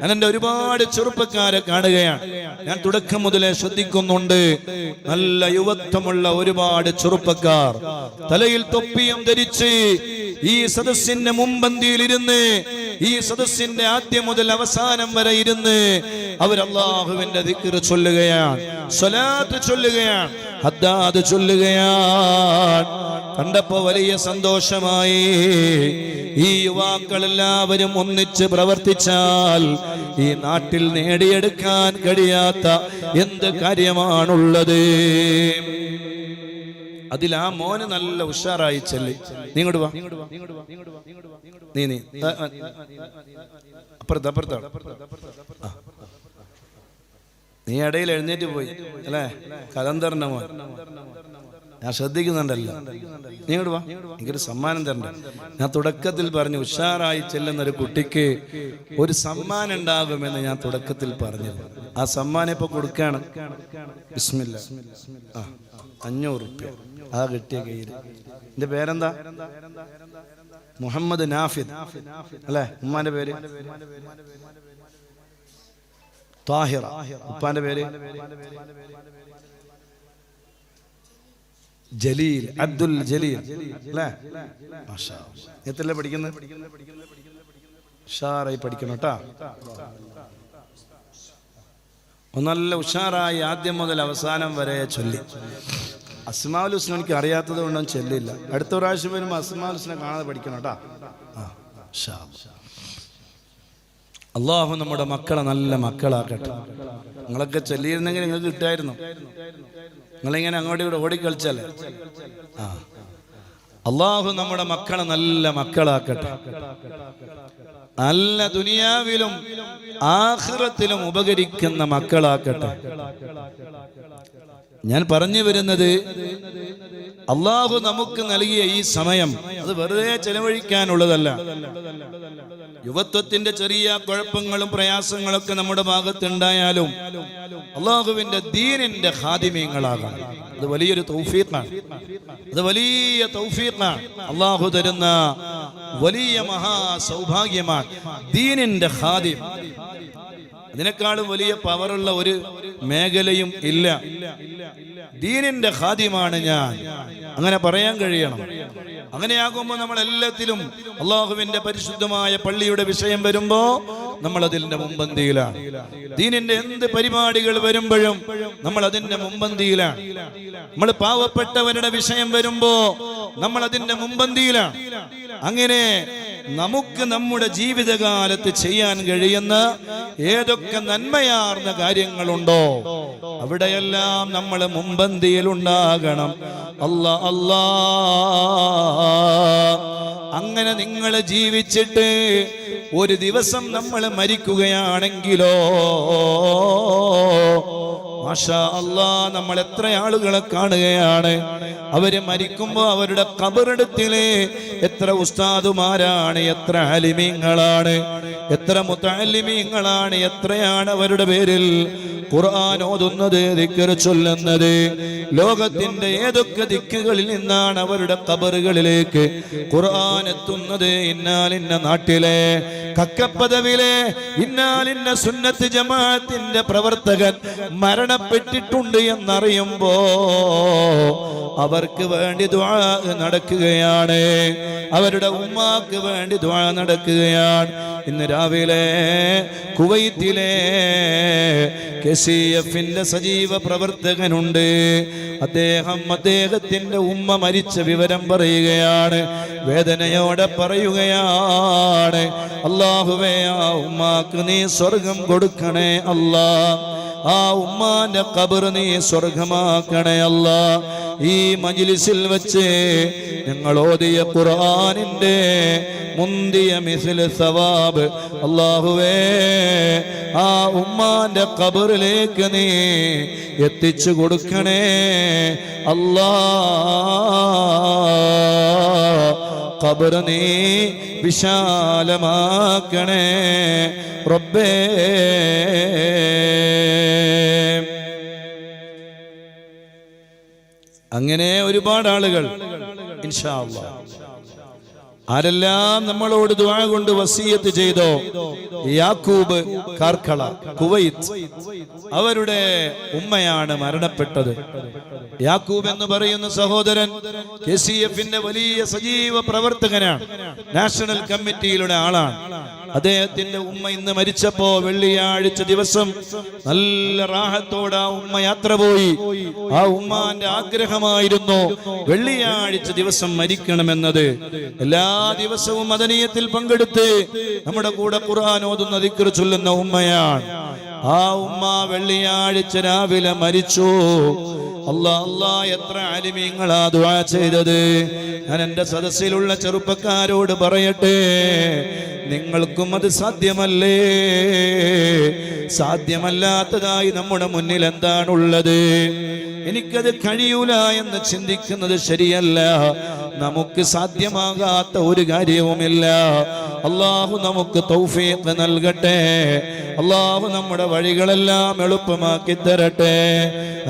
ഞാൻ എന്റെ ഒരുപാട് ചെറുപ്പക്കാരെ കാണുകയാണ്. ഞാൻ തുടക്കം മുതലേ ശ്രദ്ധിക്കുന്നുണ്ട്. നല്ല യുവത്വമുള്ള ഒരുപാട് ചെറുപ്പക്കാർ. തലയിൽ തൊപ്പിയും ധരിച്ച് ഈ സദസ്സിന്റെ മുമ്പന്തിയിൽ ഇരുന്ന് ഈ സദസ്സിന്റെ ആദ്യം മുതൽ അവസാനം വരെ ഇരുന്ന് അവർ അള്ളാഹുവിന്റെ ദിക്ർ ചൊല്ലുകയാണ്. സ്വലാത്ത് ചൊല്ലുകയാണ്. ഹദ്ദാദ് ചൊല്ലുകയാണ്. കണ്ടപ്പോ വലിയ സന്തോഷമായി. ഈ യുവാക്കൾ എല്ലാവരും ഒന്നിച്ച് പ്രവർത്തിച്ചാൽ ഈ നാട്ടിൽ നേടിയെടുക്കാൻ കഴിയാത്ത എന്ത് കാര്യമാണുള്ളത്? അതിൽ ആ മോന് നല്ല ഉഷാറായി ചെല്ലി. നീ വാ. നീ നീ. അപ്പുറത്ത് അപ്പുറത്താണ് നീ ഇടയിൽ എഴുന്നേറ്റ് പോയി അല്ലേ? കലന്തറിന്റെ ഞാൻ ശ്രദ്ധിക്കുന്നുണ്ടല്ലോ. നീ വാ. എനിക്കൊരു സമ്മാനം തരണ്ട. ഞാൻ തുടക്കത്തിൽ പറഞ്ഞു ഉഷാറായി ചെല്ലുന്ന ഒരു കുട്ടിക്ക് ഒരു സമ്മാനം ഉണ്ടാകുമെന്ന് ഞാൻ തുടക്കത്തിൽ പറഞ്ഞു. ആ സമ്മാനം ഇപ്പൊ കൊടുക്കാണ്. ബിസ്മില്ല. അഞ്ഞൂറ് റുപ്യ. ആ കിട്ടിയ കയ്യിൽ എന്റെ പേരെന്താ? മുഹമ്മദ് നാഫിദ്. അല്ലേ? ഉമ്മാന്റെ പേര്? താഹിറ. ഉപ്പാന്റെ പേര്? ജലീൽ അബ്ദുൽ ജലീൽ അല്ലേ. എത്രല്ലേ പഠിക്കുന്നത്? ഉഷാറായി പഠിക്കണം കേട്ടാ. നല്ല ഉഷാറായി ആദ്യം മുതൽ അവസാനം വരെ ചൊല്ലി. അസ്മാൽ ഹുസ്ന എനിക്ക് അറിയാത്തത് കൊണ്ടൊന്നും ചൊല്ലില്ല അടുത്ത പ്രാവശ്യം വരുമ്പോൾ അസ്മാൽ ഹുസ്നെ കാണാതെ പഠിക്കണം കേട്ടാ. ആ, അല്ലാ. അള്ളാഹു നമ്മുടെ മക്കളെ നല്ല മക്കളാക്കട്ടെ. നിങ്ങളൊക്കെ ചൊല്ലിയിരുന്നെങ്കിൽ നിങ്ങൾക്ക് കിട്ടായിരുന്നു. നിങ്ങളിങ്ങനെ അങ്ങോട്ടും ഇവിടെ ഓടിക്കളിച്ചല്ലേ? ആ. അള്ളാഹു നമ്മുടെ മക്കളെ നല്ല മക്കളാക്കട്ടെ. നല്ല ദുനിയാവിലും ആഖിറത്തിലും ഉപകരിക്കുന്ന മക്കളാക്കട്ടെ. ഞാൻ പറഞ്ഞു വരുന്നത് അള്ളാഹു നമുക്ക് നൽകിയ ഈ സമയം അത് വെറുതെ ചെലവഴിക്കാനുള്ളതല്ല. യുവത്വത്തിന്റെ ചെറിയ കുഴപ്പങ്ങളും പ്രയാസങ്ങളൊക്കെ നമ്മുടെ ഭാഗത്തുണ്ടായാലും അള്ളാഹുവിന്റെ ദീനിന്റെ ഹാദിമ്യങ്ങളാകാം അത് വലിയൊരു തൗഫീഖാണ്. അത് വലിയ തൗഫീഖാണ്. അള്ളാഹു തരുന്ന വലിയ മഹാ സൗഭാഗ്യമാണ് ദീനിന്റെ ഖാദിം. അതിനേക്കാളും വലിയ പവറുള്ള ഒരു മേഖലയും ഇല്ല. ദീനിന്റെ ഖാദിമാണ് ഞാൻ. അങ്ങനെ പറയാൻ കഴിയണം. അങ്ങനെയാകുമ്പോൾ നമ്മൾ എല്ലാത്തിലും അള്ളാഹുവിന്റെ പരിശുദ്ധമായ പള്ളിയുടെ വിഷയം വരുമ്പോ നമ്മൾ അതിന്റെ മുമ്പന്തിയിലാണ് ദീനിന്റെ എന്ത് പരിപാടികൾ വരുമ്പോഴും നമ്മൾ അതിന്റെ മുമ്പന്തിയിലാണ് നമ്മൾ പാവപ്പെട്ടവരുടെ വിഷയം വരുമ്പോ നമ്മൾ അതിന്റെ മുമ്പന്തിയിലാണ് അങ്ങനെ നമുക്ക് നമ്മുടെ ജീവിതകാലത്ത് ചെയ്യാൻ കഴിയുന്ന ഏതൊക്കെ നന്മയാർന്ന കാര്യങ്ങളുണ്ടോ? അവിടെയെല്ലാം നമ്മൾ മുമ്പന്തിയിൽ ഉണ്ടാകണം. അല്ല അല്ലാ. അങ്ങനെ നിങ്ങൾ ജീവിച്ചിട്ട് ഒരു ദിവസം നമ്മൾ മരിക്കുകയാണെങ്കിലോ നമ്മൾ എത്ര ആളുകളെ കാണുകയാണ്. അവർ മരിക്കുമ്പോ അവരുടെ കബറെടുത്തിലെ എത്ര ഉസ്താദുമാരാണ് എത്ര അലിമീങ്ങളാണ് എത്ര മുത്താലിമീങ്ങളാണ് എത്രയാണ് അവരുടെ പേരിൽ ഖുർആൻ ഓതുന്നത് ദിക്കർ ചൊല്ലുന്നത്. ലോകത്തിന്റെ ഏതൊക്കെ ദിക്കുകളിൽ നിന്നാണ് അവരുടെ കബറുകളിലേക്ക് ഖുർആൻ എത്തുന്നത് ഇന്നാലിന്ന നാട്ടിലെ കക്കപ്പദവിലെ ഇന്നാലിന്ന സുന്നത്ത് ജമാഅത്തിന്റെ പ്രവർത്തകൻ മരണപ്പെട്ടിട്ടുണ്ട് എന്നറിയുമ്പോ അവർക്ക് വേണ്ടി ദ്വാ നടക്കുകയാണ്. അവരുടെ ഉമ്മാക്ക് വേണ്ടി ദ്വാ നടക്കുകയാണ്. ഇന്ന് രാവിലെ കുവൈത്തിലെ കെ സി എഫിന്റെ സജീവ പ്രവർത്തകനുണ്ട്. അദ്ദേഹം അദ്ദേഹത്തിന്റെ ഉമ്മ മരിച്ച വിവരം പറയുകയാണ്. വേദനയോടെ പറയുകയാണ്. അള്ളാഹുവേ ആ ഉമ്മാക്ക് നീ സ്വർഗം കൊടുക്കണേ അല്ലാ. ആ ഉമ്മാന്റെ കബർ നീ സ്വർഗമാക്കണേ അല്ല. ഈ മജിലിസിൽ വെച്ച് ഞങ്ങൾ ഓതിയ ഖുർആനിന്റെ മുന്തിയ മിസിൽ സവാബ്. അള്ളാഹുവേ ആ ഉമ്മാന്റെ കബറിലേക്ക് നീ എത്തിച്ചു കൊടുക്കണേ അല്ലാ. കബർ നീ വിശാലമാക്കണേ റബ്ബേ. അങ്ങനെ ഒരുപാട് ആളുകൾ ഇൻഷാ അല്ലാ ആരെല്ലാം നമ്മളോട് ദുആ കൊണ്ട് വസീയത്ത് ചെയ്തോ? യാക്കൂബ് കാർക്കള കുവൈത്ത് അവരുടെ ഉമ്മയാണ് മരണപ്പെട്ടത്. യാക്കൂബ് എന്ന് പറയുന്ന സഹോദരൻ കെ സി എഫിന്റെ വലിയ സജീവ പ്രവർത്തകനാണ്. നാഷണൽ കമ്മിറ്റിയിലൂടെ ആളാണ്. അദ്ദേഹത്തിന്റെ ഉമ്മ ഇന്ന് മരിച്ചപ്പോ വെള്ളിയാഴ്ച ദിവസം നല്ല റാഹത്തോടെ ആ ഉമ്മ യാത്ര പോയി. ആ ഉമ്മാന്റെ ആഗ്രഹമായിരുന്നു വെള്ളിയാഴ്ച ദിവസം മരിക്കണമെന്നത്. എല്ലാ ദിവസവും മദനീയത്തിൽ പങ്കെടുത്ത് നമ്മുടെ കൂടെ ഖുർആൻ ഓതുന്ന ദിക്ർ ചൊല്ലുന്ന ഉമ്മയാണ്. ആ ഉമ്മ വെള്ളിയാഴ്ച രാവിലെ മരിച്ചു. അല്ലാ അല്ലാ എത്ര അലിമീങ്ങളാ ദുആ ചെയ്തത്. ഞാൻ എന്റെ സദസ്സിലുള്ള ചെറുപ്പക്കാരോട് പറയട്ടെ നിങ്ങൾക്കും അത് സാധ്യമല്ലേ? സാധ്യമല്ലാത്തതായി നമ്മുടെ മുന്നിൽ എന്താണുള്ളത്? എനിക്കത് കഴിയൂല എന്ന് ചിന്തിക്കുന്നത് ശരിയല്ല. നമുക്ക് സാധ്യമാകാത്ത ഒരു കാര്യവുമില്ല. അള്ളാഹു നമുക്ക് തൗഫീഖ് നൽകട്ടെ. അള്ളാഹു നമ്മുടെ വഴികളെല്ലാം എളുപ്പമാക്കി തരട്ടെ.